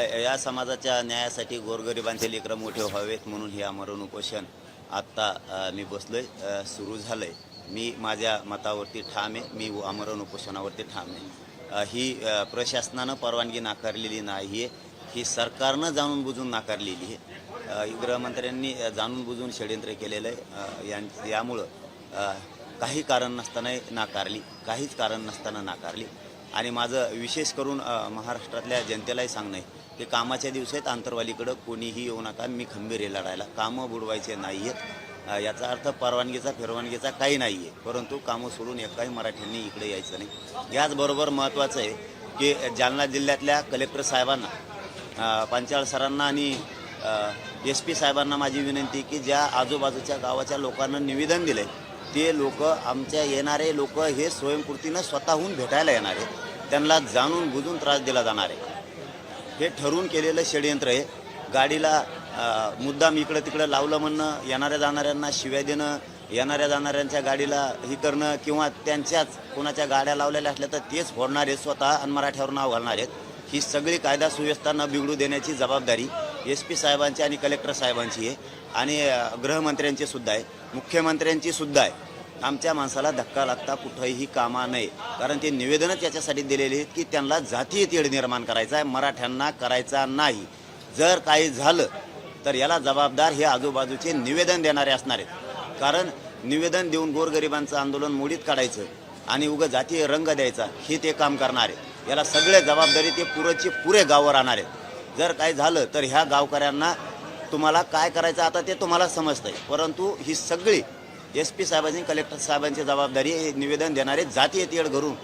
या समाजाच्या न्यायासाठी गोरगरिबांचे लेकरं मोठे व्हावेत म्हणून हे आमरण उपोषण आत्ता मी बसलो आहे सुरू झालं आहे मी माझ्या मतावरती ठाम आहे. मी आमरण उपोषणावरती ठाम आहे. ही प्रशासनानं परवानगी नाकारलेली नाही आहे. ही सरकारनं जाणून बुजून नाकारलेली आहे. गृहमंत्र्यांनी जाणून बुजून षडयंत्र केलेलं आहे. यां यामुळं काही कारण नसतानाही नाकारली काहीच कारण नसताना नाकारली. आणि माझं विशेष करून महाराष्ट्रातल्या जनतेलाही सांगणं आहे ते कामाच्या दिवसात आंतरवालीकडं कोणीही येऊ नका मी खंबीर आहे लढायला. कामं बुडवायचे नाही आहेत याचा अर्थ परवानगीचा फिरवानगीचा काही नाही आहे परंतु कामं सोडून एकाही मराठ्यांनी इकडे यायचं नाही. याचबरोबर महत्त्वाचं आहे की जालना जिल्ह्यातल्या कलेक्टर साहेबांना पंचाळ सरांना आणि एस पी साहेबांना माझी विनंती की ज्या आजूबाजूच्या गावाच्या लोकांना निवेदन दिलं आहे ते लोक आमच्या येणारे लोक हे स्वयंपूर्तीनं स्वतःहून भेटायला येणार आहेत. त्यांना जाणून बुजून त्रास दिला जाणार आहे. हे ठरवून केलेलं षडयंत्र आहे. गाडीला मुद्दाम इकडं तिकडं लावलं म्हणणं येणाऱ्या जाणाऱ्यांना शिव्या देणं येणाऱ्या जाणाऱ्यांच्या गाडीला ही करणं किंवा त्यांच्याच कोणाच्या गाड्या लावलेल्या असल्या तर तेच फोडणार आहेत स्वतः आणि मराठ्यावर नाव घालणार आहेत. ही सगळी कायदा सुव्यवस्था न बिघडू देण्याची जबाबदारी एस पी साहेबांची आणि कलेक्टर साहेबांची आहे. आणि गृहमंत्र्यांची सुद्धा आहे. मुख्यमंत्र्यांची सुद्धा आहे. आमच्या माणसाला धक्का लागता कुठंही कामा नये. कारण ते निवेदनच याच्यासाठी दिलेले आहेत की त्यांना जातीय तेढ निर्माण करायचा आहे मराठ्यांना करायचा नाही. जर काही झालं तर याला जबाबदार हे आजूबाजूचे निवेदन देणारे असणार आहेत. कारण निवेदन देऊन गोरगरिबांचं आंदोलन मोडीत काढायचं आणि उगं जातीय रंग द्यायचा हे ते काम करणार आहेत. याला सगळे जबाबदारी ते पुरेचे पुरे गावावर राहणार आहेत. जर काही झालं तर ह्या गावकऱ्यांना तुम्हाला काय करायचं आता ते तुम्हाला समजतंय. परंतु ही सगळी एस पी साहेबांची कलेक्टर साहेबांची जबाबदारी हे निवेदन देणारे जातीय तेढ घरून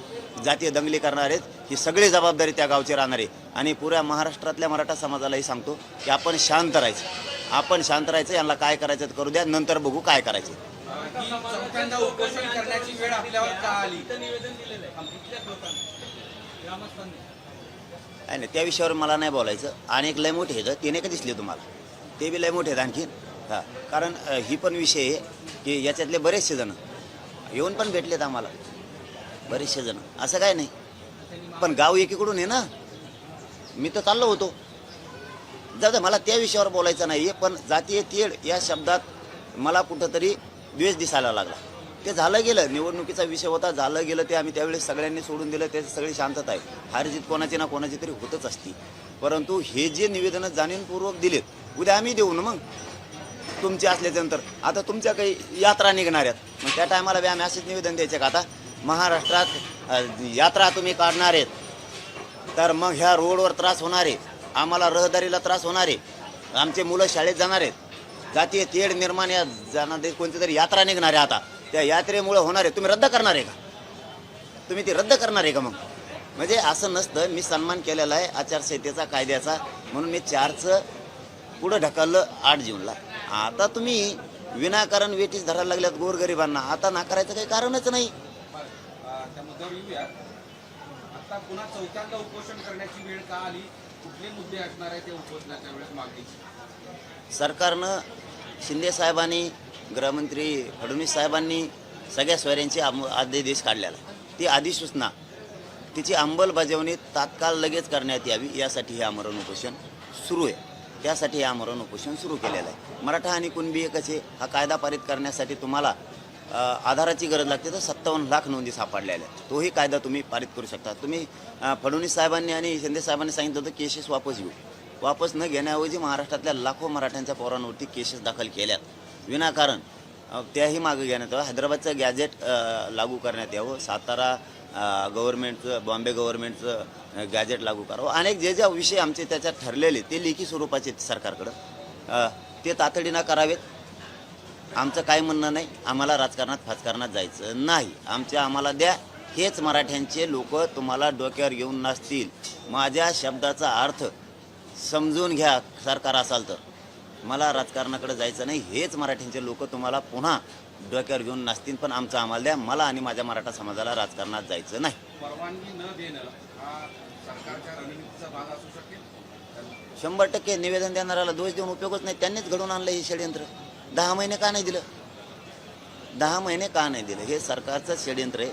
जातीय दंगली करणार आहेत ही सगळी जबाबदारी त्या गावची राहणार आहे. आणि पुऱ्या महाराष्ट्रातल्या मराठा समाजालाही सांगतो की आपण शांत राहायचं. आपण शांत राहायचं यांना काय करायचं ते करू द्या नंतर बघू काय करायचं. ही चौथ्यांदा उपोषण करण्याची वेळ आपल्यावर का आली? आहे. ना त्या विषयावर मला नाही बोलायचं. आणि एक लय मोठे आहेत ते नाही का दिसले तुम्हाला. ते बी लय मोठे आहेत आणखीन. हां. कारण अ, ही पण विषय आहे की याच्यातले बरेचसे जण येऊन पण भेटलेत आम्हाला. बरेचसे जण. असं काय नाही. पण गाव एकीकडून आहे ना. मी तर चाललो होतो. दादा मला त्या विषयावर बोलायचं नाही आहे पण जातीय तेढ या शब्दात मला कुठंतरी द्वेष दिसायला लागला. ते झालं गेलं. निवडणुकीचा विषय होता झालं गेलं ते आम्ही त्यावेळेस सगळ्यांनी सोडून दिलं. ते सगळी शांतता आहे. हारजीत कोणाची ना कोणाची तरी होतच असती. परंतु हे जे निवेदनं जाणीवपूर्वक दिलेत उद्या आम्ही देऊ ना मग? तुमचे असल्याच्यानंतर आता तुमच्या काही यात्रा निघणार आहेत. मग त्या टायमाला बी आम्ही असेच निवेदन द्यायचे का आता? महाराष्ट्रात यात्रा तुम्ही काढणार आहेत. तर मग ह्या रोडवर त्रास होणार आहे. आम्हाला रहदारीला त्रास होणार आहे. आमचे मुलं शाळेत जाणार आहेत. जातीय तेढ निर्माण या जाणार कोणती तरी यात्रा निघणार आहे आता. त्या यात्रेमुळे होणार आहे. तुम्ही रद्द करणार आहे का? तुम्ही ती रद्द करणार आहे का मग? म्हणजे असं नसतं. मी सन्मान केलेला आहे आचारसंहितेचा कायद्याचा. म्हणून मी चारचं पुढं ढकललं आठ जूनला. आता तुम्ही विनाकारण वेटीस धरायला लागल्यात गोरगरिबांना. आता नाकारायचं काही कारणच नाही. अं, त्या मुद्द्यावर येऊया आता पुन्हा चौथ्यांदा उपोषण करण्याची वेळ का आली? कुठले मुद्दे असणार आहे त्या उपोषणाच्या वेळेस मागणीची? सरकारनं शिंदे साहेबांनी गृहमंत्री फडणवीस साहेबांनी सगळ्या स्वैर्यांची आम- आदेश काढलेला. ती अधिसूचना तिची अंमलबजावणी तात्काळ लगेच करण्यात यावी यासाठी हे आमरण उपोषण सुरू आहे. त्यासाठी हे आमरण उपोषण सुरू केलेलं आहे. मराठा आणि कुणबी कसे हा कायदा पारित करण्यासाठी तुम्हाला आधाराची गरज लागते तर सत्तावन्न लाख नोंदी सापडलेल्या आहेत. तोही कायदा तुम्ही पारित करू शकता. तुम्ही फडणवीस साहेबांनी आणि शिंदे साहेबांनी सांगितलं होतं केसेस वापस घेऊ. वापस न घेण्याऐवजी महाराष्ट्रातल्या लाखो मराठ्यांच्या पोरांवरती केसेस दाखल केल्यात. विनाकारण त्याही मागं घेण्यात यावं. हैदराबादचं गॅजेट लागू करण्यात यावं. सातारा गव्हर्नमेंटचं बॉम्बे गव्हर्नमेंटचं गॅजेट लागू करावं. अनेक जे ज्या विषय आमचे त्याच्यात ठरलेले ते लेखी स्वरूपाचे आहेत सरकारकडं. ते तातडीनं करावेत. आमचं काय म्हणणं नाही. आम्हाला राजकारणात फाजकारणात जायचं नाही. आमच्या आम्हाला द्या. हेच मराठ्यांचे लोक तुम्हाला डोक्यावर घेऊन नसतील माझ्या शब्दाचा अर्थ समजून घ्या सरकार असाल तर. मला राजकारणाकडे जायचं नाही हेच मराठ्यांचे लोक तुम्हाला पुन्हा डोक्यावर घेऊन नसतील पण आमचं आम्हाला द्या. मला आणि माझ्या मराठा समाजाला राजकारणात जायचं नाही. परवानगी न देणं हा सरकारच्या रणनीतीचा भाग असू शकेल? शंभर टक्के निवेदन देणाऱ्याला दोष देऊन उपयोगच नाही. त्यांनीच घडून आणलं हे षडयंत्र. दहा महिने का नाही दिलं? दहा महिने का नाही दिलं? हे सरकारचं षडयंत्र आहे.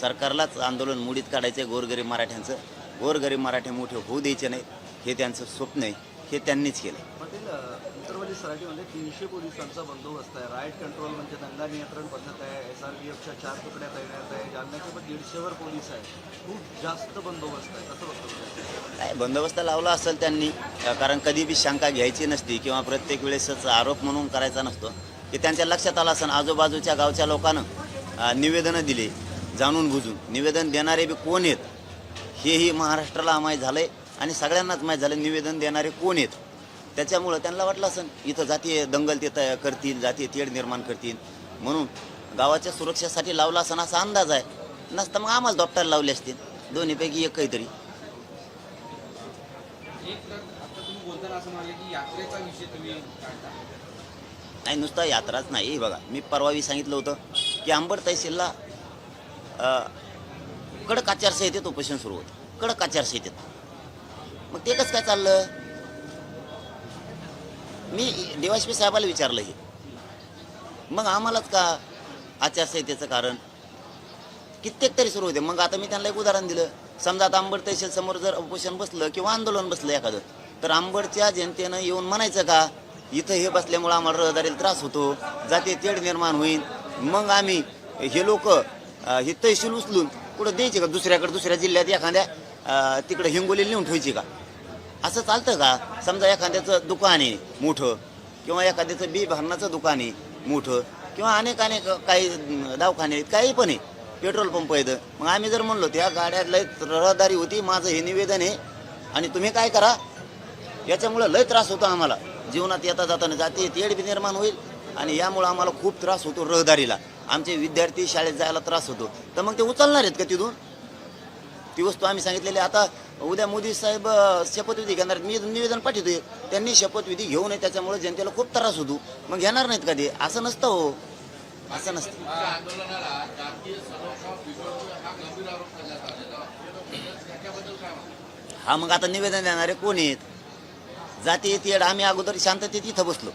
सरकारलाच आंदोलन मुडीत काढायचं आहे गोरगरीब मराठ्यांचं. गोरगरीब मराठे मोठे होऊ द्यायचे नाही हे त्यांचं स्वप्न आहे. हे त्यांनीच केलं. पाटील सराटीमध्ये तीनशे पोलिसांचा बंदोबस्त आहे. राईट कंट्रोल म्हणजे दंगा नियंत्रण पद्धत आहे. एस आर पी एफच्या चार तुकड्या तैनात आहे. जालन्याचे पण दीडशेवर पोलीस आहे खूप जास्त बंदोबस्त आहे. कसं बघतो? काय बंदोबस्त लावला असेल त्यांनी कारण कधी बी शंका घ्यायची नसती किंवा प्रत्येक वेळेसच आरोप म्हणून करायचा नसतो. की त्यांच्या लक्षात आलं असेल. आजूबाजूच्या गावच्या लोकांना निवेदनं दिली जाणून बुजून. निवेदन देणारे बी कोण आहेत? हेही महाराष्ट्राला माहीत झालंय. आणि सगळ्यांनाच माहीत झालं निवेदन देणारे कोण आहेत? त्याच्यामुळं त्यांना वाटलं असेल इथं जातीय दंगल ते तया- करतील जातीय तेढ निर्माण करतील. म्हणून गावाच्या सुरक्षेसाठी लावला असं असा अंदाज आहे. नसतं मग आम्हाला दोपटायला लावले असतील. दोन्हीपैकी एक काहीतरी. असं नाही नुसता यात्राच नाही बघा. मी परवावी सांगितलं होतं की अंबड तहसीलला कडक आचारसंहितेत उपोषण सुरू होतं. कडक आचारसंहितेत. मग ते कसं काय चाललं? मी देवाशिपी साहेबाला विचारलं हे. मग आम्हालाच का आचारसंहितेचं कारण? कित्येक तरी सुरू होते. मग आता मी त्यांना एक उदाहरण दिलं. समजा आता आंबड तहसील समोर जर उपोषण बसलं किंवा आंदोलन बसलं एखादं तर आंबडच्या जनतेनं येऊन म्हणायचं का इथं हे बसल्यामुळं आम्हाला रहदारीला त्रास होतो. जाते तेढ निर्माण होईल मग आम्ही हे लोक हे तहसील उचलून कुठं द्यायचे का? दुसऱ्याकडे दुसऱ्या जिल्ह्यात एखाद्या तिकडं तिकडे हिंगोली नेऊन ठेवायची का? असं चालतं का? समजा एखाद्याचं दुकान आहे मोठं किंवा एखाद्याचं बी भरणाचं दुकान आहे मोठं किंवा अनेक अनेक काही दवाखाने आहेत काही पण आहे. पेट्रोल पंप आहेत. मग आम्ही जर म्हणलो त्या गाड्यात लय रहदारी होती माझं हे निवेदन आहे आणि तुम्ही काय करा? याच्यामुळं लय त्रास होतो आम्हाला. जीवनात येता जाताना जाते तेढ बी निर्माण होईल आणि यामुळं आम्हाला खूप त्रास होतो रहदारीला. आमचे विद्यार्थी शाळेत जायला त्रास होतो. तर मग ते उचलणार आहेत का तिथून? ती वस्तू आम्ही सांगितलेली आता उद्या मोदी साहेब शपथविधी घेणार. मी निवेदन पाठवतोय त्यांनी शपथविधी घेऊ नये त्याच्यामुळे जनतेला खूप त्रास होतो. मग घेणार नाहीत का ते? असं नसतं हो. असं नसतं. हा मग आता निवेदन देणारे कोण आहेत? जाती येड आम्ही अगोदर शांततेत इथं बसलो.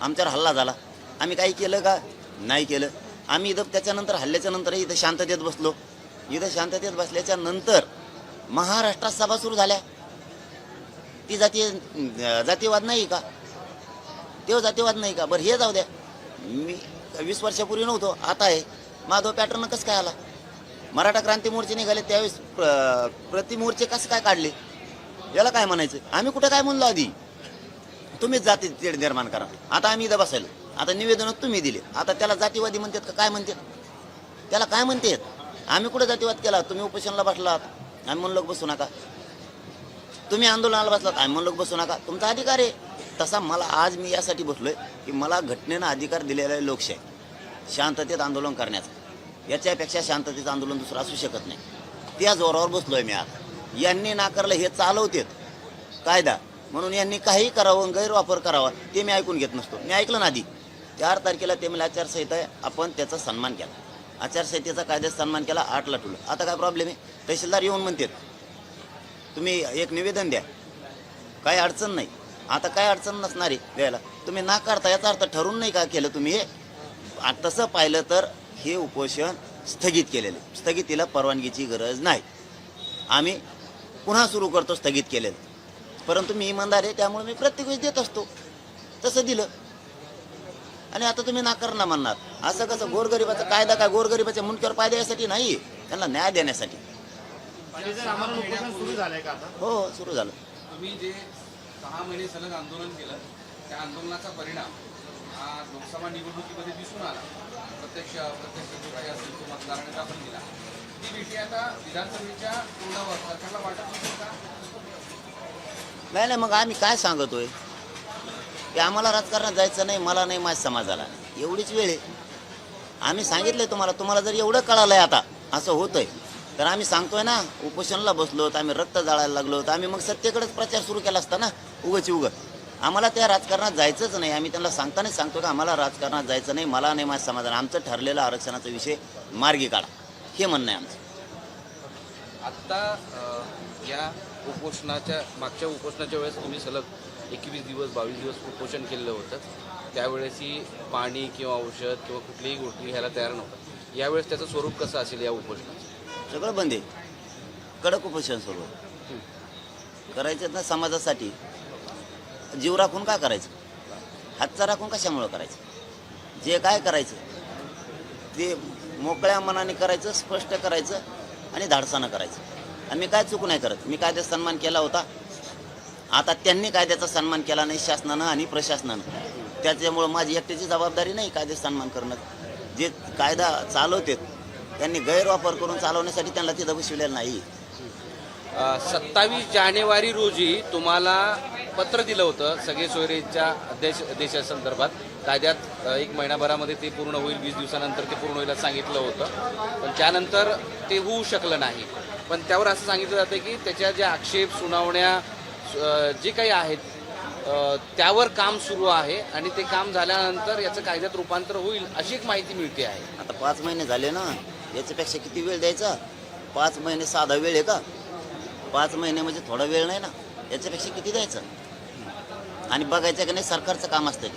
आमच्यावर हल्ला झाला. आम्ही काही केलं का? नाही केलं. आम्ही इथं त्याच्यानंतर हल्ल्याच्या नंतर इथं शांततेत बसलो. इथं शांततेत बसल्याच्या नंतर महाराष्ट्रात सभा सुरू झाल्या. ती जाती जातीवाद नाही का? तेव्हा जातीवाद नाही का? बरं हे जाऊ द्या. मी वीस वर्षापूर्वी नव्हतो आता आहे. माधव पॅटर्न कसं काय आला? मराठा क्रांती मोर्चे निघाले त्यावेळेस प्र- प्रतिमोर्चे कसं काय काढले? याला काय म्हणायचं? आम्ही कुठं काय म्हणलो आधी? तुम्हीच जाती तेढ निर्माण करा. आता आम्ही इथं बसायला. आता निवेदन तुम्ही दिले. आता त्याला जातीवादी म्हणतात का? काय म्हणतात? त्याला काय म्हणतात? आम्ही कुठं जातीवाद केला? तुम्ही उपोषणला बसलात. आम्ही म्हणलो बसू नका. तुम्ही आंदोलनाला बसलात आम्ही म्हणलो बसू नका. तुमचा अधिकार आहे. तसा मला आज मी यासाठी बसलोय की मला घटनेनं अधिकार दिलेला आहे लोकशाही. शांततेत आंदोलन करण्याचा. याच्यापेक्षा शांततेचं आंदोलन दुसरं असू शकत नाही. त्या जोरावर बसलोय मी आज. यांनी नाकारलं हे चालवतेत. कायदा. म्हणून यांनी काही करावं गैरवापर करावा ते मी ऐकून घेत नसतो. मी ऐकलं ना आधी. चार तारखेला ते मला आचारसंहिता आपण त्याचा सन्मान केला. आचारसंहितेचा कायद्यात सन्मान केला आठला ठेवलं. आता काय प्रॉब्लेम आहे? तहसीलदार येऊन म्हणतात तुम्ही एक निवेदन द्या. काही अडचण नाही. आता काय अडचण नसणार आहे द्यायला? तुम्ही नाकारता याचा अर्थ ठरून नाही का केलं तुम्ही हे? तसं पाहिलं तर हे उपोषण स्थगित केलेलं आहे. स्थगितीला परवानगीची गरज नाही. आम्ही पुन्हा सुरू करतो स्थगित केलेलं. परंतु मी इमानदार आहे त्यामुळे मी प्रत्येक वेळेस देत असतो. तसं दिलं. आणि आता तुम्ही नाकारणार म्हणणार. असं कसं गोरगरिबाचा कायदा काय? गोरगरिबाच्या मुंडक्यावर पाय द्यायसाठी नाही. त्यांना न्याय देण्यासाठी. हो सुरू झालं. तुम्ही जे सहा महिने सलग आंदोलन केलं त्या आंदोलनाचा परिणाम हा लोकसभा निवडणुकीमध्ये दिसून आला. प्रत्यक्ष अप्रत्यक्ष जो काही असेल तो मतदाराने दाखल दिला ती आता विधानसभेच्या तोंडावर सरकारला वाटत नाही नाही मग आम्ही काय सांगतोय? की आम्हाला राजकारणात जायचं नाही मला नाही माझ्या समाजाला नाही. एवढीच वेळ आहे. आम्ही सांगितलंय तुम्हाला तुम्हाला जर एवढं कळालंय आता असं होतंय. तर आम्ही सांगतोय ना उपोषणला बसलो तर आम्ही रक्त जाळायला लागलो तर आम्ही मग सत्तेकडेच प्रचार सुरू केला असता ना उगच उग. आम्हाला त्या राजकारणात जायचंच नाही. आम्ही त्यांना सांगतानाच सांगतो की आम्हाला राजकारणात जायचं नाही मला नाही माझ्या समाजाला. आमचं ठरलेलं आरक्षणाचा विषय मार्गी काढा. हे म्हणणं आहे आमचं. आत्ता या उपोषणाच्या मागच्या उपोषणाच्या वेळेस तुम्ही सलग एकवीस दिवस बावीस दिवस उपोषण केलेलं होतं. त्यावेळेसही पाणी किंवा औषध किंवा कुठलीही गोष्टी घ्यायला तयार नव्हतं. यावेळेस त्याचं स्वरूप कसं असेल या उपोषणाचं? सगळं बंद आहे. कडक उपोषण आहे. करायचे ना समाजासाठी. जीव राखून का करायचं? हातचा राखून कशामुळं करायचं? जे काय करायचं ते मोकळ्या मनाने करायचं स्पष्ट करायचं आणि धाडसानं करायचं. आणि मी काय चूक नाही करत. मी कायद्याचा सन्मान केला होता. आता त्यांनी कायद्याचा सन्मान केला नाही शासनानं आणि प्रशासनानं. त्याच्यामुळं माझी एकट्याची जबाबदारी नाही कायदे सन्मान करणं. जे कायदा चालवते त्यांनी गैरवापर करून चालवण्यासाठी त्यांना तिथं बसविलेलं नाही. सत्तावीस जानेवारी रोजी तुम्हाला पत्र दिलं होतं सगळे सोयरेच्या देश देशासंदर्भात कायद्यात एक महिनाभरामध्ये ते पूर्ण होईल वीस दिवसानंतर ते पूर्ण होईल सांगितलं होतं. पण त्यानंतर ते होऊ शकलं नाही. पण त्यावर असं सांगितलं जातं की त्याच्या ज्या आक्षेप सुनावण्या जे काही आहेत त्यावर काम सुरू आहे आणि ते काम झाल्यानंतर याचं कायद्यात रूपांतर होईल अशी एक माहिती मिळते आहे. आता पाच महिने झाले ना याच्यापेक्षा किती वेळ द्यायचा? पाच महिने साधा वेळ आहे का? पाच महिने म्हणजे थोडा वेळ नाही ना याच्यापेक्षा किती द्यायचं? आणि बघायचं का नाही सरकारचं काम असतं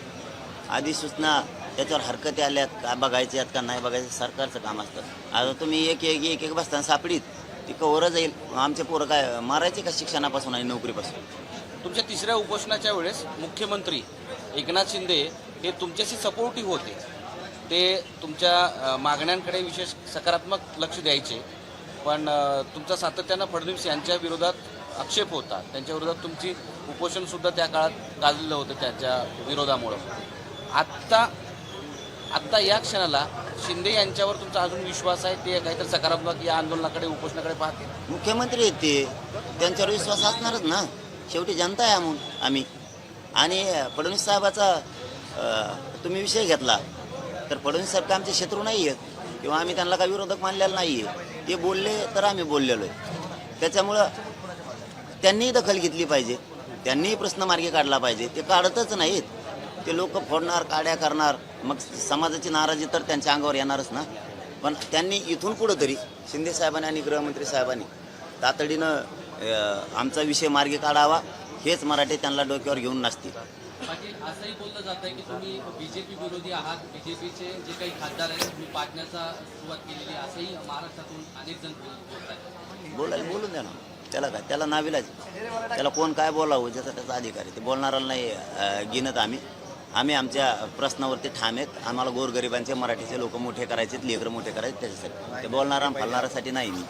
आधी सूचना त्याच्यावर हरकती आल्यात का बघायचे आहेत का नाही बघायचं सरकारचं काम असतं. आता तुम्ही एक एक एक एक बसताना सापडीत. ती कवर जाईल. आमचे पोरं काय मारायचे का शिक्षणापासून आणि नोकरीपासून? तुमच्या तिसऱ्या उपोषणाच्या वेळेस मुख्यमंत्री एकनाथ शिंदे हे तुमच्याशी सपोर्टिव्ह होते. ते तुमच्या अ, मागण्यांकडे विशेष सकारात्मक लक्ष द्यायचे. पण अ, तुमचा सातत्यानं फडणवीस यांच्या विरोधात आक्षेप होता. त्यांच्या विरोधात तुमची उपोषणसुद्धा त्या काळात गाजलेलं होतं त्याच्या विरोधामुळं. आत्ता आत्ता या क्षणाला शिंदे यांच्यावर तुमचा अजून विश्वास आहे? ते काहीतरी सकारात्मक या आंदोलनाकडे उपोषणाकडे पाहतील. मुख्यमंत्री आहेत ते त्यांच्यावर विश्वास असणारच ना. शेवटी जनता आहे म्हणून आम्ही. आणि फडणवीस साहेबाचा तुम्ही विषय घेतला. तर फडणवीस साहेब काय आमचे शत्रू नाही आहेत किंवा आम्ही त्यांना काही विरोधक मानलेला नाही आहे ते बोलले तर आम्ही बोललेलो आहे त्याच्यामुळं त्यांनीही दखल घेतली पाहिजे. त्यांनीही प्रश्न मार्गी काढला पाहिजे. ते काढतच नाहीत. ते लोक फोडणार काड्या करणार मग समाजाची नाराजी तर त्यांच्या अंगावर येणारच ना. पण त्यांनी इथून पुढं तरी शिंदे साहेबांनी आणि गृहमंत्री साहेबांनी तातडीनं आमचा विषय मार्गी काढावा हेच मराठी त्यांना डोक्यावर घेऊन नसतील पाटील असंही बोललं जात आहे की तुम्ही बीजेपी विरोधी आहात. बीजेपीचे जे काही खासदार आहेत तुम्ही पाडण्याचा सुरुवात केलेली असंही महाराष्ट्रातून अनेक जण बोल- बोलत आहेत बोलायला बोलून द्या ना. त्याला काय? त्याला नाविलाज. त्याला कोण काय बोलावं? ज्याचा त्याचा अधिकार आहे. ते बोलणाऱ्याला नाही गिनत आम्ही. आम्ही आमच्या प्रश्नावरती ठाम आहेत. आम्हाला गोरगरिबांचे मराठीचे लोक मोठे करायचे लेकरं मोठे करायचे त्याच्यासाठी. ते बोलणारा आणि नाही मी.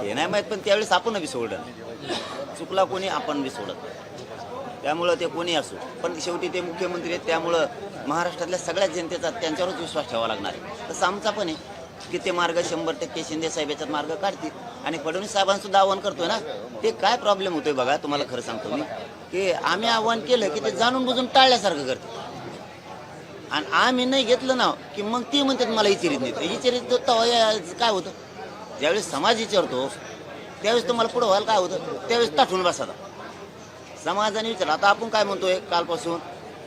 हे नाही माहीत पण त्यावेळेस आपण बी सोडलं. चुकला कोणी आपण बी सोडत त्यामुळं ते कोणी असो. पण शेवटी ते मुख्यमंत्री आहेत त्यामुळं महाराष्ट्रातल्या सगळ्या जनतेचा त्यांच्यावरच विश्वास ठेवावा लागणार आहे. तसं आमचा पण आहे. की ते मार्ग शंभर टक्के शिंदे साहेब याच्यात मार्ग काढतील. आणि फडणवीस साहेबांसुद्धा आव्हान करतोय ना ते काय प्रॉब्लेम होतोय बघा तुम्हाला खरं सांगतो मी की आम्ही आव्हान केलं की ते जाणून बुजून टाळल्यासारखं करते आणि आम्ही नाही घेतलं ना की मग ती म्हणतात मला विचारित नाही विचारित या- काय होतं? ज्यावेळेस समाज विचारतो त्यावेळेस तुम्हाला पुढं व्हायला काय होतं? त्यावेळेस ताठून बसाता समाजाने विचार आता आपण काय म्हणतोय कालपासून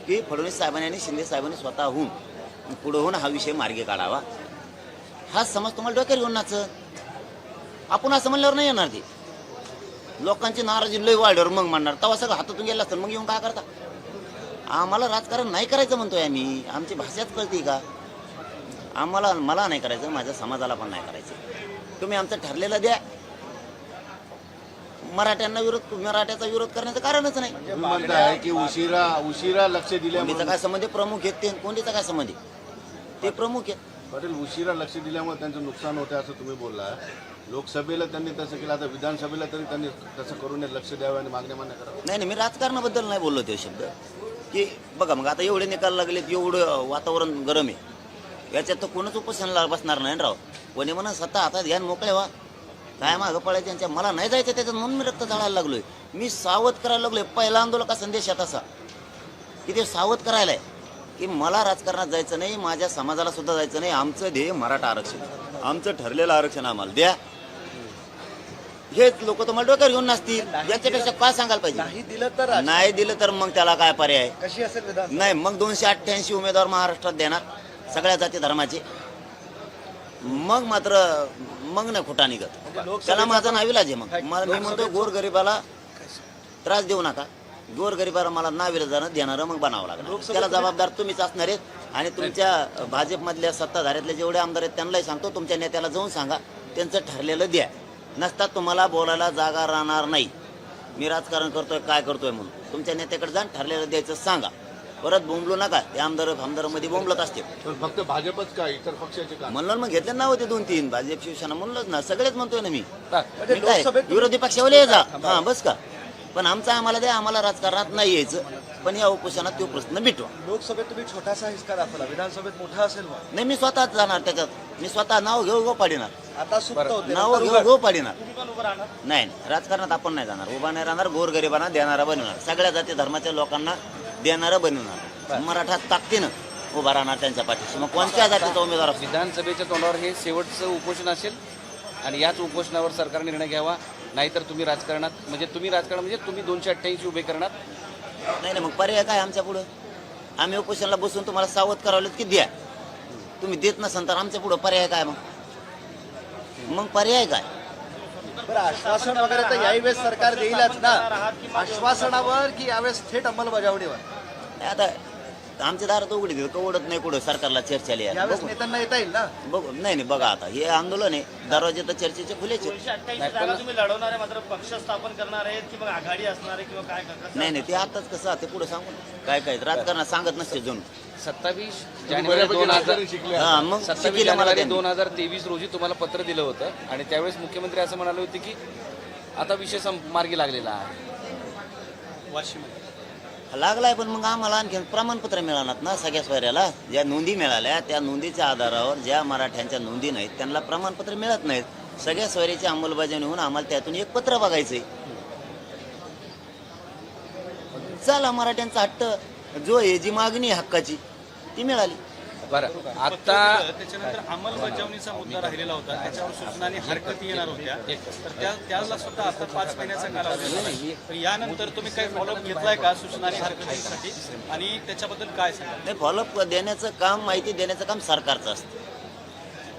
की फडणवीस साहेबांनी आणि शिंदे साहेबांनी स्वतःहून पुढं होऊन हा विषय मार्गी काढावा. हा समज तुम्हाला डोक्यावर घेऊन नाच आपण असं म्हणल्यावर नाही येणार ते. लोकांची नाराजी लय वाढल्यावर मग म्हणणार तेव्हा सगळं हातातून गेलं असतं मग येऊन काय करता? आम्हाला राजकारण नाही करायचं म्हणतोय आम्ही. आमची भाषाच कळते का? आम्हाला मला नाही करायचं माझ्या समाजाला पण नाही करायचं. तुम्ही आमचं ठरलेलं द्या. मराठ्यांना विरोध मराठ्याचा विरोध करण्याचं कारणच नाही. म्हणताय की उशिरा उशिरा लक्ष दिल्यामुळे काय संबंध? प्रमुख आहेत ते कोंडीचा काय संबंध? ते प्रमुख आहेत पाटील उशिरा लक्ष दिल्यामुळे त्यांचं नुकसान होतं असं तुम्ही बोलला लोकसभेला त्यांनी तसं केलं आता विधानसभेला तरी त्यांनी तसं करून लक्ष द्यावं आणि मागण्या मान्य करावं नाही नाही मी राजकारणाबद्दल नाही बोललो ते शब्द. की बघा मग आता एवढे निकाल लागलेत एवढं वातावरण गरम आहे. याच्यात तर कोणच उपोषणाला बसणार नाही राव. कोणी म्हणा स्वतः आता ध्यान मोकळे व्हा. काय मागं पडायचं त्यांच्या मला नाही जायचं त्याच्यात म्हणून मी रक्त जाळायला लागलोय. मी सावध करायला लागलोय. पहिला आंदोलका संदेश येत असा. की ते सावध करायला आहे की मला राजकारणात जायचं नाही माझ्या समाजाला सुद्धा जायचं नाही. आमचं ध्येय मराठा आरक्षण. आमचं ठरलेलं आरक्षण आम्हाला द्या. हेच लोक तुम्हाला डोक्यावर घेऊन नसतील याच्यापेक्षा काय सांगायला पाहिजे? नाही दिलं तर नाही दिलं तर मग त्याला काय पर्याय? कशी असेल विधान नाही मग दोनशे अठ्ठ्याऐंशी उमेदवार महाराष्ट्रात देणार सगळ्या जाती धर्माचे. मग मात्र मग नाही खोटा निघत. त्याला माझा नाविलाज आहे मग. मला मी म्हणतो गोरगरिबाला त्रास देऊ नका. गोरगरिबाला मला नाविलाजानं देणारं मग बनावं लागणार. त्याला जबाबदार तुम्हीच असणार आहेत. आणि तुमच्या भाजपमधल्या सत्ताधाऱ्यातले जेवढे आमदार आहेत त्यांनाही सांगतो तुमच्या नेत्याला जाऊन सांगा. त्यांचं ठरलेलं द्या. नसता तुम्हाला बोलायला जागा राहणार नाही. मी राजकारण करतोय काय करतोय म्हणून. तुमच्या नेत्याकडे जाऊन ठरलेलं द्यायचं सांगा. परत बोंबलू नका. ते आमदार आमदारामध्ये बोंबलत असते फक्त भाजपच का इतर पक्षाचे म्हणलं मग घेतले ना होते दोन तीन. भाजप शिवसेना म्हणलंच ना. सगळेच म्हणतोय ना मी. काय? विरोधी पक्षावाले जा. हा बस का? पण आमचा आम्हाला द्या आम्हाला राजकारणात नाही यायचं. पण या उपोषणात तो प्रश्न मिटवा. लोकसभेत तुम्ही छोटासा हिसका दाखवला विधानसभेत मोठा असेल मग. नाही मी स्वतःच जाणार त्याच्यात. मी स्वतः नाव घेऊ गो पाडिणार. आता सुप्त होते नाव घेऊ. गो पाडिणार. नाही नाही. राजकारणात आपण नाही जाणार. उभा नाही राहणार गोरगरिबांना देणारा बनवणार सगळ्या जाती धर्माच्या लोकांना देणारा बनवणार मराठा ताकदीनं उभा राहणार त्यांच्या पाठीशी. मग कोणत्या जातीचा उमेदवार विधानसभेच्या तोंडावर हे शेवटचं उपोषण असेल आणि याच उपोषणावर सरकार निर्णय घ्यावा नाहीतर तुम्ही राजकारणात म्हणजे तुम्ही राजकारण म्हणजे तुम्ही दोनशे अठ्ठ्याऐंशी उभे करणार. नाही नाही मग पर्याय काय आमच्या पुढं? आम्ही उपोषणाला बसून तुम्हाला सावध करावलं की द्या. तुम्ही देत नसाल तर आमच्या पुढं पर्याय काय मग? मग पर्याय काय? बरं आश्वासन वगैरे तर याही वेळेस सरकार देईलच ना. आश्वासनावर की यावेळेस थेट अंमलबजावणीवर. नाही आता आमच्या दारात उघडी देत कवडत नाही कुठं? सरकारला. यावेळेस बघू. नेत्यांना येता येईल ना? बघू. नाही नाही बघा आता. हे आंदोलन आहे. दरवाजे तर चर्चेचे खुलेचे नाही, पण- तुम्ही लढवणार आहे मात्र पक्ष स्थापन करणार आहेत की मग आघाडी असणार आहे किंवा काय कसं नाही नाही ते आताच कसं ते पुढे सांगू ना. काय काय राजकारणात सांगत नसते जणू. सत्तावीस जानेवारी दोन हजार हा मग सत्तावीस शिकेल मला जानेवारी त्यांनी. दोन हजार तेवीस रोजी तुम्हाला पत्र दिलं होतं आणि त्यावेळेस मुख्यमंत्री असं म्हणाले होते की आता विषय सं- मार्गी लागलेला आहे. वाशिम. लागलाय पण मग आम्हाला आणखी प्रमाणपत्र मिळणार ना सगळ्या सोयऱ्याला. ज्या नोंदी मिळाल्या त्या नोंदीच्या आधारावर ज्या मराठ्यांच्या नोंदी नाहीत त्यांना प्रमाणपत्र मिळत नाहीत. सगळ्या सोयऱ्याची अंमलबजावणी होऊन आम्हाला त्यातून एक पत्र बघायचंय. चला मराठ्यांचा हट्ट. जो आहे जी मागणी आहे हक्काची ती मिळाली. बरं. आता त्याच्यानंतर अंमलबजावणीचा मुद्दा राहिलेला होता. त्याच्यावर सूचना आणि हरकती येणार होत्या. तर त्या त्याला सुद्धा आता पाच महिन्याचा कालावधी. तर यानंतर तुम्ही काही फॉलोअप घेतलाय का सूचना आणि हरकतीसाठी? आणि त्याच्याबद्दल काय सांगा नाही फॉलोअप देण्याचं काम माहिती देण्याचं काम सरकारचं असतं.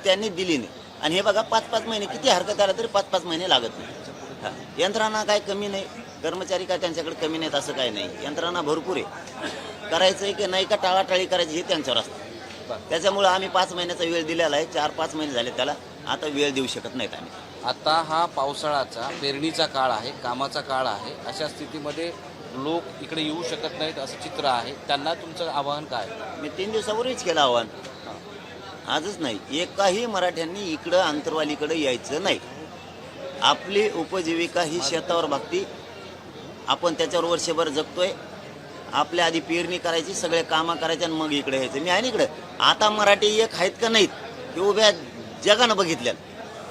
त्यांनी दिली नाही. आणि हे बघा पाच पाच महिने किती हरकत आला तरी पाच पाच महिने लागत नाही. यंत्रणा काय कमी नाही. कर्मचारी काय त्यांच्याकडे कमी नाहीत असं काही नाही. यंत्रणा भरपूर आहे. करायचं आहे की नाही का टाळाटाळी करायची हे त्यांच्यावर असतं. त्याच्यामुळे आम्ही पाच महिन्याचा वेळ दिलेला आहे. चार पाच महिने झाले त्याला. आता वेळ देऊ शकत नाहीत आम्ही. आता हा पावसाळ्याचा पेरणीचा काळ आहे कामाचा काळ आहे. अशा स्थितीमध्ये लोक इकडे येऊ शकत नाहीत असं चित्र आहे. त्यांना तुमचं आवाहन काय? मी तीन दिवसापूर्वीच केलं आव्हान. आजच नाही. एकाही मराठ्यांनी इकडं अंतरवालीकडे यायचं नाही. आपली उपजीविका ही शेतावर भागती. आपण त्याच्यावर वर्षभर जगतोय. आपल्या आधी पेरणी करायची सगळे कामं करायचे आणि मग इकडे यायचं. मी आहे ना इकडं. आता मराठी एक आहेत का नाहीत हे उभ्या जगानं बघितल्या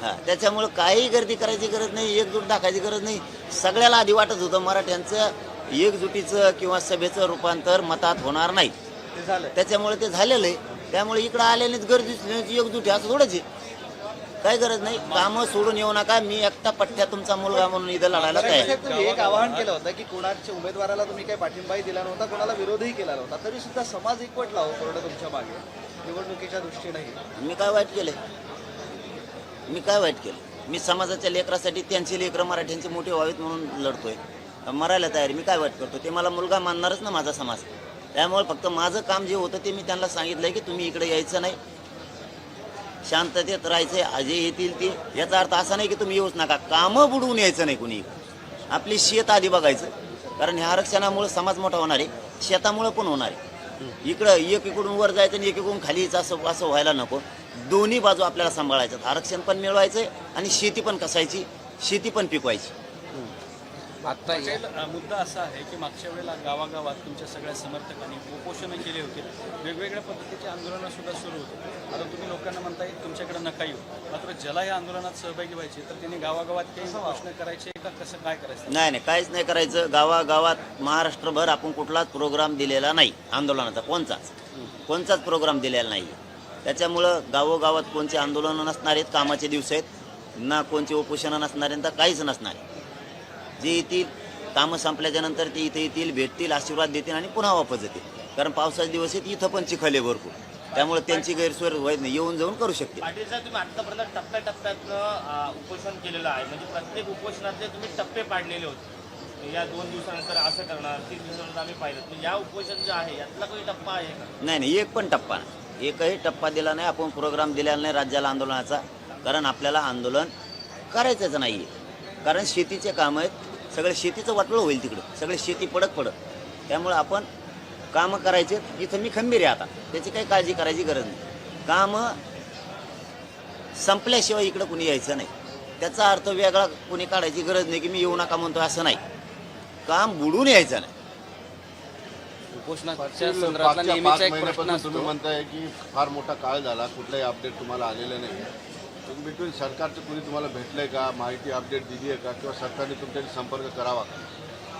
हा त्याच्यामुळं काही गर्दी करायची गरज नाही एकजूट दाखायची गरज नाही. सगळ्याला आधी वाटत होतं मराठ्यांचं एकजुटीचं किंवा सभेचं रूपांतर मतात होणार नाही. ते झालं त्याच्यामुळे ते झालेलं आहे. त्यामुळे इकडं आल्यानेच गर्दी एकजूट असं थोडंच आहे. काय गरज नाही. कामं सोडून येऊ नका. मी एकटा पठ्ठ्या तुमचा मुलगा म्हणून इथं लढायला तयार आहे. साहेब, तुम्ही एक आवाहन केलं होतं की कोणाच्या उमेदवाराला तुम्ही काही पाठिंबाही दिला नव्हता कोणाला विरोधही केला नव्हता. तरी सुद्धा समाज एकवटला हो पूर्ण तुमच्या मागे. निवडणुकीच्या दृष्टीनेही. मी काय वाईट केलंय? मी काय वाईट केलं मी समाजाच्या लेकरासाठी त्यांची लेकरं मराठ्यांची मोठी व्हावीत म्हणून लढतोय. मरायला तयार. मी काय वाईट करतो ते मला मुलगा मानणारच ना माझा समाज. त्यामुळे फक्त माझं काम जे होतं ते मी त्यांना सांगितलंय की तुम्ही इकडे यायचं नाही. शांततेत राहायचे जे येतील ते. याचा अर्थ असा नाही की तुम्ही येऊच नका. कामं बुडवून यायचं नाही कुणी. आपली शेत आधी बघायचं. कारण ह्या आरक्षणामुळे समाज मोठा होणार आहे. शेतामुळं पण होणार आहे. इकडं एक इकडून वर जायचं आणि एक इकडून खाली असं असं व्हायला नको. दोन्ही बाजू आपल्याला सांभाळायचं आरक्षण पण मिळवायचं आणि शेती पण कसायची? शेती पण पिकवायची. आता पटेल, अ, मुद्दा असा आहे की मागच्या वेळेला गावागावात तुमच्या सगळ्या समर्थकांनी उपोषणं केली होती. वेगवेगळ्या पद्धतीची आंदोलनं सुद्धा सुरू होती. आता तुम्ही लोकांना म्हणताय तुमच्याकडे नका येऊ. मात्र ज्याला या आंदोलनात सहभागी व्हायचे तर त्यांनी गावागावात काही उपोषणं करायचे का? कसं काय करायचं? नाही नाही काहीच नाही करायचं. गावागावात महाराष्ट्रभर आपण कुठलाच प्रोग्राम दिलेला नाही आंदोलनाचा कोणचाच कोणताच प्रोग्राम दिलेला नाही. त्याच्यामुळं गावोगावात कोणचे आंदोलनं नसणार आहेत कामाचे दिवस आहेत ना कोणचे उपोषणं नसणार आहेत तर काहीच नसणार आहे. जे येतील कामं संपल्याच्या नंतर ते इथे येतील भेटतील आशीर्वाद देतील आणि पुन्हा वापस येतील. कारण पावसाचे दिवस आहेत इथं पण चिखल आहे भरपूर. त्यामुळे त्यांची गैरसोय होत नाही. येऊन जाऊन करू शकते पाटील साहेब तुम्ही आतापर्यंत टप्प्याटप्प्यातनं उपोषण केलेलं आहे. म्हणजे प्रत्येक उपोषणातले तुम्ही टप्पे पाडलेले होते. या दोन दिवसानंतर असं करणार तीन दिवसानंतर आम्ही पाहिलं. तर या उपोषण जे आहे यातला काही टप्पा आहे का? नाही नाही एक पण टप्पा नाही. एकही टप्पा दिला नाही. आपण प्रोग्राम दिलेला नाही राज्याला आंदोलनाचा. कारण आपल्याला आंदोलन करायचंच नाही आहे कारण शेतीचे काम आहेत. सगळे शेतीचं वाटोळ होईल तिकडं. सगळे शेती पडक पडत. त्यामुळं आपण कामं करायचे. इथं मी खंबीर आहे आता. त्याची काही काळजी करायची गरज नाही. कामं संपल्याशिवाय इकडं कुणी यायचं नाही. त्याचा अर्थ वेगळा कुणी काढायची गरज नाही की मी येऊ नका म्हणतो असं नाही. काम बुडून यायचं नाही. उपोषणाच्या पाटील, संदर्भातला मागच्या नेहमीचा पाच एक प्रश्न महिन्यापासून तुम्ही असतो म्हणताय की फार मोठा काळ झाला. कुठलाही अपडेट तुम्हाला आलेलं नाही. बिटवीन सरकारचं कुणी तुम्हाला भेटलंय का? माहिती अपडेट दिली आहे का? किंवा सरकारने तुमच्याशी संपर्क करावा?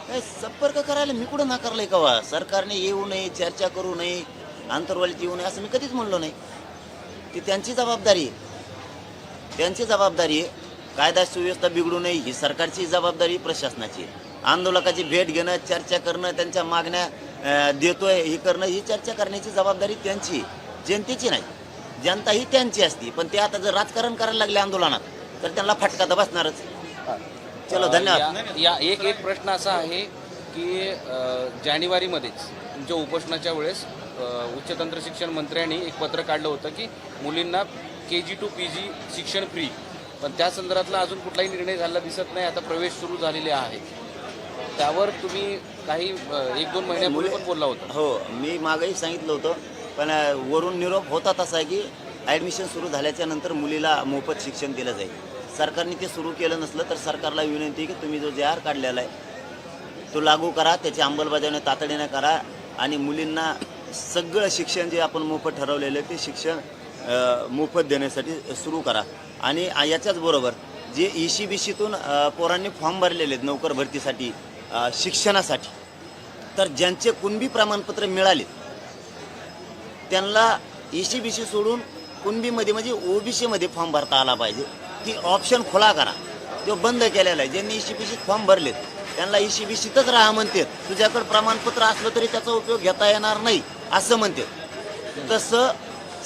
का संपर्क करायला मी कुठं नाकारलंय कवा? सरकारने येऊ नये चर्चा करू नये आंतरवालीत येऊ नये असं मी कधीच म्हणलो नाही. ती त्यांची जबाबदारी आहे. त्यांची जबाबदारी आहे. कायदा सुव्यवस्था बिघडू नये ही सरकारची जबाबदारी प्रशासनाची आंदोलकाची भेट घेणं चर्चा करणं त्यांच्या मागण्या देतोय हे करणं ही चर्चा करण्याची जबाबदारी त्यांची जनतेची नाही. जनता ही त्यांची असती पण ते आता जर राजकारण करायला लागले आंदोलनात तर त्यांना फटका तर बसणारच. चलो धन्यवाद. या- एक एक प्रश्न असा आहे की जानेवारीमध्येच तुमच्या उपोषणाच्या वेळेस उच्च तंत्र शिक्षण मंत्र्यांनी एक पत्र काढलं होतं की मुलींना के जी टू पी जी शिक्षण फ्री पण त्या संदर्भातला अजून कुठलाही निर्णय झालेला दिसत नाही आता प्रवेश सुरू झालेले आहेत त्यावर तुम्ही काही एक दोन महिन्यापूर्वी पण बोलला होता. हो मी मागही सांगितलं होतं पण वरून निरोप होता तसा आहे की ॲडमिशन सुरू झाल्याच्यानंतर मुलीला मोफत शिक्षण दिलं जाईल. सरकारने ते सुरू केलं नसलं तर सरकारला विनंती आहे की तुम्ही जो जे आर काढलेला आहे तो लागू करा त्याची अंमलबजावणी तातडीने करा आणि मुलींना सगळं शिक्षण जे आपण मोफत ठरवलेलं आहे ते शिक्षण मोफत देण्यासाठी सुरू करा. आणि याच्याच बरोबर जे ई सी बी सीतून पोरांनी फॉर्म भरलेले आहेत नोकर भरतीसाठी शिक्षणासाठी तर ज्यांचे कुणबी प्रमाणपत्र मिळाले त्यांना ए सी बी सी सोडून कुणबीमध्ये म्हणजे ओबीसीमध्ये फॉर्म भरता आला पाहिजे. ती ऑप्शन खुला करा. तो बंद केलेला आहे ज्यांनी ए सी बी सीत फॉर्म भरलेत त्यांना ए सी बी सीतच राहा म्हणते. तुझ्याकडे प्रमाणपत्र असलं तरी त्याचा उपयोग घेता येणार नाही असं म्हणते. तसं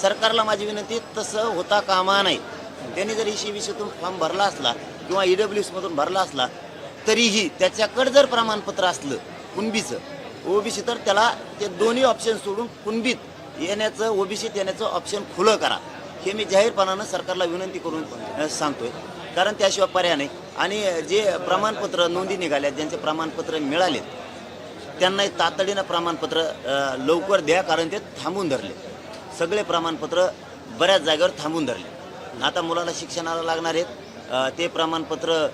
सरकारला माझी विनंती तसं होता कामा नाही त्यांनी जर ई सी बी सीतून फॉर्म भरला असला किंवा ई डब्ल्यू सीमधून भरला असला तरीही त्याच्याकडे जर प्रमाणपत्र असलं कुणबीचं ओबीसी तर त्याला ते दोन्ही ऑप्शन सोडून कुणबीत येण्याचं ओबीसीत येण्याचं ऑप्शन खुलं करा. हे मी जाहीरपणानं सरकारला विनंती करून सांगतोय. कारण त्याशिवाय पर्याय नाही. आणि जे प्रमाणपत्र नोंदी निघाल्या ज्यांचे प्रमाणपत्र मिळाले त्यांना तातडीनं प्रमाणपत्र लवकर द्या कारण ते थांबून धरले. सगळे प्रमाणपत्र बऱ्याच जागेवर थांबून धरले. आता मुलाला शिक्षणाला लागणार आहेत. ते प्रमाणपत्र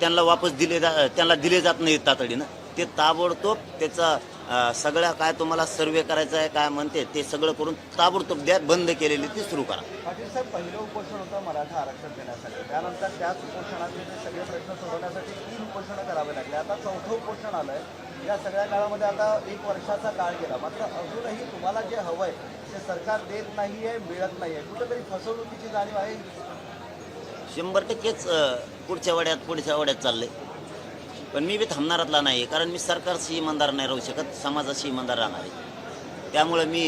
त्यांना वापस दिले जा त्यांना दिले जात नाहीत तातडीनं. ते ताबडतोब त्याचा सगळ्या काय तुम्हाला सर्वे करायचं आहे काय म्हणते ते सगळं करून ताबडतोब द्या बंद केलेली ती सुरू करा. पाटील साहेब पहिलं उपोषण होतं मराठा आरक्षण देण्यासाठी. त्यानंतर त्याच उपोषणाचे सगळे प्रश्न सोडवण्यासाठी तीन उपोषणं करावे लागले. आता चौथं उपोषण आलंय. या सगळ्या काळामध्ये आता एक वर्षाचा काळ गेला. मात्र अजूनही तुम्हाला जे हवंय ते सरकार देत नाहीये मिळत नाहीये. कुठेतरी फसवणुकीची जाणीव आहे. शंभर टक्केच पुढच्या वड्यात पुढच्या वड्यात चाललंय. पण मी बी थांबणारातला नाही कारण मी सरकारशी इमानदार नाही राहू शकत समाजाशी इमानदार राहणार आहे. त्यामुळं मी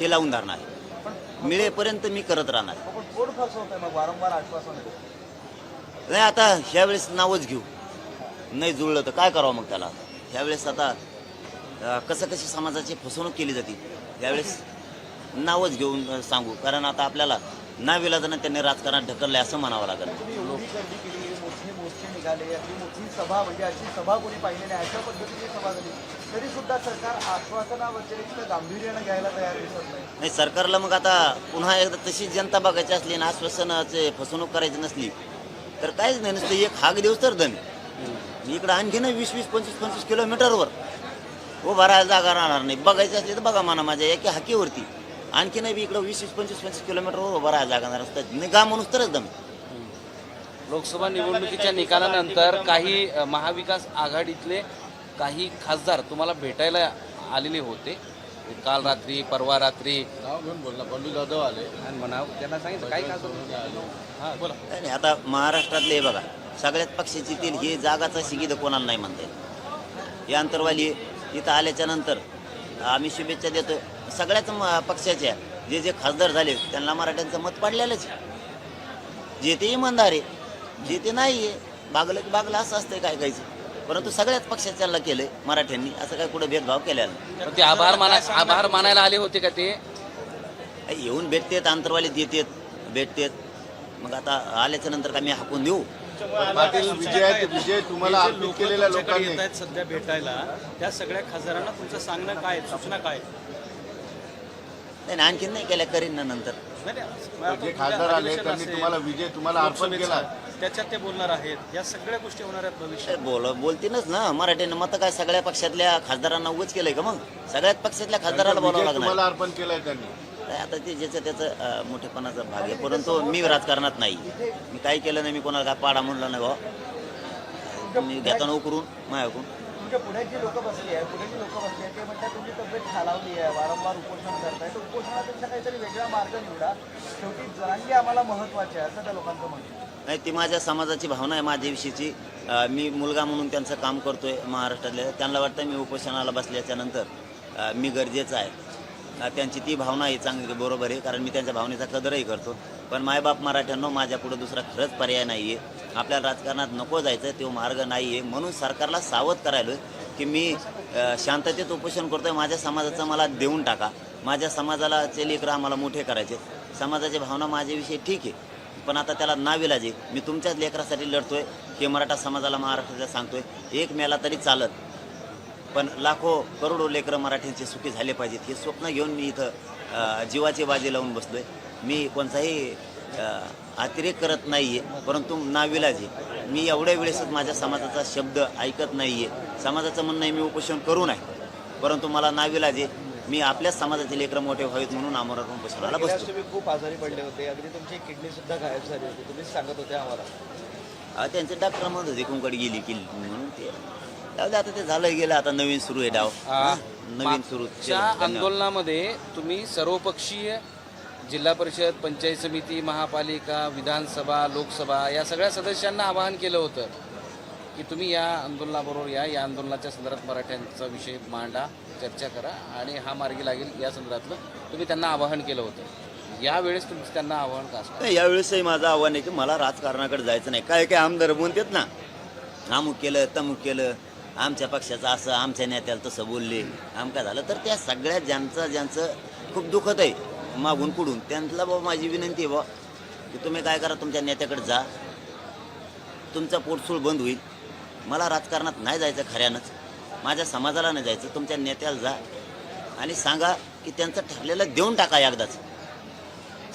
हे लावून धरणार आहे. मिळेपर्यंत मी करत राहणार नाही आता ह्यावेळेस नावच घेऊ. नाही जुळलं तर काय करावं मग त्याला? ह्यावेळेस आता कसं कशी समाजाची फसवणूक केली जाते? यावेळेस नावच घेऊन सांगू. कारण आता आपल्याला नाविलाजानं त्यांनी राजकारणात ढकललंय असं म्हणावं लागेल तुम्ही एवढी गर्दी केली मोठे मोर्चे निघाले अगदी मोठी सभा म्हणजे अशी सभा कोणी पाहिली नाही अशा पद्धतीची सभा झाली. तरी सुद्धा सरकार आश्वासनाव्यतिरिक्त गांभीर्यानं घ्यायला तयार दिसत नाही. नाही सरकारला मग आता पुन्हा एकदा तशी जनता बघायची असली ना आश्वासनाचे फसवणूक करायची नसली तर काहीच नाही नुसतं एक हाग देऊस तर दमी इकडं आणखी ना वीस वीस पंचवीस पंचवीस किलोमीटरवर उभा राहायला जागा राहणार नाही. बघायची असली तर बघा म्हणा माझ्या एका हाकीवरती. आणखी नाही इकडं वीस वीस पंचवीस पंचवीस किलोमीटरवर उभा राहायला जागा नाही रस्ता निघा म्हणून तरच दमी लोकसभा निवडणुकीच्या निकालानंतर काही महाविकास आघाडीतले काही खासदार तुम्हाला भेटायला आलेले होते. काल रात्री परवा रात्री. नाव घेऊन बोलला बंडू जाधव आले. आणि म्हणा त्यांना सांगितलं काही खासदार हां बोला. नाही आता महाराष्ट्रातले हे बघा सगळ्यात पक्षाची तील ही जागाचा शिगीद कोणाला नाही म्हणता येत. या अंतरवाली इथं आल्याच्यानंतर आम्ही शुभेच्छा देतो. सगळ्याच म- पक्षाच्या जे जे खासदार झाले त्यांना मराठ्यांचं मत पडलेलंच. जे ते इमानदार आहे जे ते नाही आहे बागलं की बागलं असं असतंय काय कायचं परंतु सगळ्याच पक्षाच्याला केलंय मराठ्यांनी. असं काय कुठं भेदभाव केलेला नाही. ते आभार माना आभार मानायला आले होते का ते? येऊन भेटतेत आंतरवालीत येतेत भेटतेत. मग आता आल्याच्यानंतर का मी हाकून देऊ? पाटील विजय विजय तुम्हाला जे अर्पित लोकं केलेल्या तुमच्याकडे लोकांनी. येत आहेत सध्या भेटायला त्या सगळ्या खासदारांना तुमचं सांगणं काय आहे? सूचना काय आहे? नाही नाही, आणखीन नाही केल्या करीन ना नंतर. नाही, नाही, आता जे उद्या खासदार आले अधिवेशन त्यांनी असेल, तुम्हाला विजय तुम्हाला अर्पण लोकसभेचं, केला. त्याच्यात ते बोलणार आहेत. या सगळ्या गोष्टी होणार आहेत भविष्यात. बोल बोलतीनच ना. मराठीनं मत काय? सगळ्या पक्षातल्या खासदारांना उगच केलंय का मग? सगळ्याच पक्षातल्या खासदाराला बोलावं लागणार. तुम्हाला अर्पण केलाय त्यांनी. नाही, आता ते ज्याचं त्याचं अं, मोठेपणाचा भाग आहे. परंतु मी राजकारणात नाही. मी काही केलं नाही. मी कोणाला काय पाडा म्हणलं नाही भाऊ मी घेताना उकरून माझ्याकडून तुमच्या पुण्याची लोक बसली आहे पुण्याची लोक बसली आहे ते म्हणतात तुमची तब्येत खालावली आहे वारंवार उपोषण करताय. तर उपोषणापेक्षा काहीतरी वेगळा मार्ग निवडा. शेवटी जरांगी आम्हाला महत्त्वाचे आहे असं त्या लोकांचं म्हणणं नाही ती माझ्या समाजाची भावना आहे माझ्याविषयीची मी मुलगा म्हणून त्यांचं काम करतोय महाराष्ट्रातल्या त्यांना वाटतं मी उपोषणाला बसल्याच्यानंतर मी गरजेचं आहे. त्यांची ती भावना आहे चांगली बरोबर आहे कारण मी त्यांच्या भावनेचा कदरही करतो. पण मायबाप मराठ्यांनो माझ्यापुढे दुसरा खरंच पर्याय नाही आहे आपल्याला राजकारणात नको जायचं तो मार्ग नाही आहे म्हणून सरकारला सावध करायलो की मी शांततेत उपोषण करतोय माझ्या समाजाचं मला देऊन टाका. माझ्या समाजाला चे लेकरं आम्हाला मोठे करायचे समाजाची भावना माझ्याविषयी ठीक आहे. पण आता त्याला नाविलाज मी तुमच्याच लेकरासाठी लढतोय. हे मराठा समाजाला महाराष्ट्राला सांगतोय. एक मेला तरी चालत. पण लाखो करोडो लेकरं मराठ्यांचे सुखी झाले पाहिजेत. हे स्वप्न घेऊन मी इथं जीवाची बाजी लावून बसलोय. मी कोणताही अतिरेक करत नाही आहे परंतु नाविलाज आहे. मी एवढ्या वेळेसच माझ्या समाजाचा शब्द ऐकत नाही आहे समाजाचं म्हणणं आहे मी उपोषण करू नये परंतु मला नाविलाज आहे. मी आपल्याच समाजाचे लेकरं मोठे व्हावेत म्हणून उपोषणाला गेल्या बसतो. तुम्ही खूप आजारी पडले होते. अगदी तुमची किडनी सुद्धा गायब झाली होती. तुम्हीच सांगत होते आम्हाला. त्यांचे डॉक्टर म्हणत होते कुंकड गेली की म्हणून ते आता ते झालं गेलं. आता नवीन सुरू आहे डाव. हा? नवीन सुरू. आंदोलनामध्ये तुम्ही सर्वपक्षीय जिल्हा परिषद पंचायत समिती महापालिका विधानसभा लोकसभा या सगळ्या सदस्यांना आवाहन केलं होतं की तुम्ही या आंदोलनाबरोबर या या आंदोलनाच्या संदर्भात मराठ्यांचा विषय मांडा चर्चा करा आणि हा मार्गी लागेल. या संदर्भातलं तुम्ही त्यांना आवाहन केलं होतं. यावेळेस तुमचं त्यांना आवाहन का असतं? नाही, यावेळेसही माझं आव्हान आहे की मला राजकारणाकडे जायचं नाही. काय काय आमदार म्हणतात ना? अमुक केलं तमुक केलं. आमच्या पक्षाचं असं आमच्या नेत्याला तसं बोलले. आमका झालं? तर त्या सगळ्या ज्यांचं ज्यांचं खूप दुखत आहे. मागून पुढून त्यांना बाबा माझी विनंती आहे बा की तुम्ही काय करा तुमच्या नेत्याकडे जा. तुमचा पोटसूळ बंद होईल. मला राजकारणात नाही जायचं खऱ्यानंच. माझ्या समाजाला नाही जायचं. तुमच्या नेत्याला जा. आणि सांगा की त्यांचं ठरलेलं देऊन टाका एकदाच.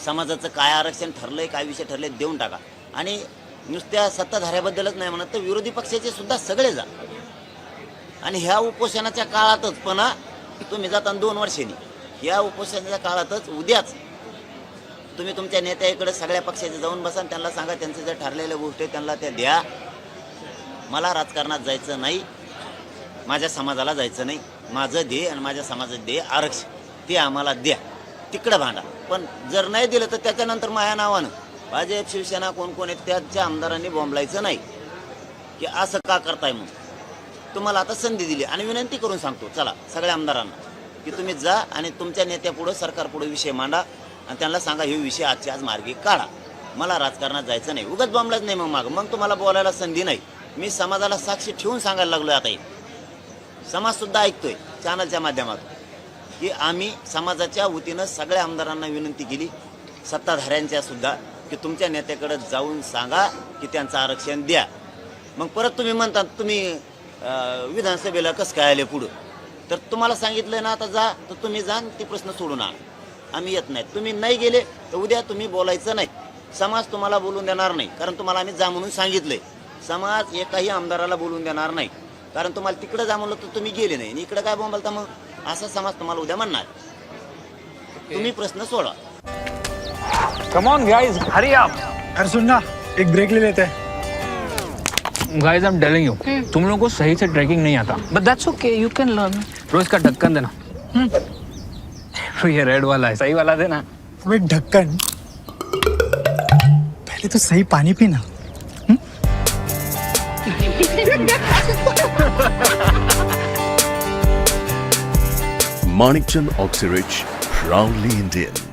समाजाचं काय आरक्षण ठरलंय काय विषय ठरले देऊन टाका. आणि नुसत्या सत्ताधाऱ्याबद्दलच नाही म्हणत तर विरोधी पक्षाचे सुद्धा सगळे जा. आणि ह्या उपोषणाच्या काळातच पण तुम्ही जाता दोन वर्षांनी या उपोषणाच्या काळातच उद्याच तुम्ही तुमच्या नेत्याकडे सगळ्या पक्षाचे जाऊन बसा त्यांना सांगा त्यांचं ज्या ठरलेल्या गोष्टी त्यांना त्या द्या. मला राजकारणात जायचं नाही माझ्या समाजाला जायचं नाही. माझं दे आणि माझ्या समाजाचं दे आरक्षण. ते आम्हाला द्या. तिकडं भांडा. पण जर नाही दिलं तर त्याच्यानंतर माझ्या नावानं भाजप शिवसेना कोण कोण आहेत त्याच्या आमदारांनी बोंबलायचं नाही. की असं का करताय म्हणून? तुम्हाला आता संधी दिली आणि विनंती करून सांगतो. चला सगळ्या आमदारांना. की तुम्ही जा आणि तुमच्या नेत्यापुढं सरकारपुढं विषय मांडा आणि त्यांना सांगा हे विषय आजच्या आज मार्गी काढा. मला राजकारणात जायचं नाही. उगाच बॉम्बलाच नाही मग माग. मग तुम्हाला बोलायला संधी नाही. मी समाजाला साक्षी ठेवून सांगायला लागलो आता हे. समाजसुद्धा ऐकतोय चॅनलच्या माध्यमातून की आम्ही समाजाच्या वतीनं सगळ्या आमदारांना विनंती केली सत्ताधाऱ्यांच्या सुद्धा की तुमच्या नेत्याकडे जाऊन सांगा की त्यांचं आरक्षण द्या. मग परत तुम्ही म्हणता तुम्ही विधानसभेला कसं काय आले पुढं? तर तुम्हाला सांगितलं ना आता जा तर तुम्ही जा आणि ते प्रश्न सोडून आणा आम्ही येत नाही. तुम्ही नाही गेले तर उद्या तुम्ही बोलायचं नाही. समाज तुम्हाला बोलून देणार नाही कारण तुम्हाला आम्ही जा म्हणून सांगितलंय. समाज एकाही आमदाराला बोलून देणार नाही. कारण तुम्हाला तिकडे जा म्हणलं तर तुम्ही गेले नाही. आणि इकडे काय बोंबलता मग? असा समाज तुम्हाला उद्या म्हणणार. तुम्ही प्रश्न सोडा. कम ऑन गाइस हरी आप अरे सुन ना एक ब्रेक ले लेते. हैं guys I am telling you तुम लोगों को सही से ट्रैकिंग नहीं आता. But that's okay, you can learn. रोज का ढक्कन देना। तो ये रेड वाला है सही वाला देना। अबे ढक्कन। पहले तो सही पानी पीना। Manikchand Oxyrich, proudly Indian.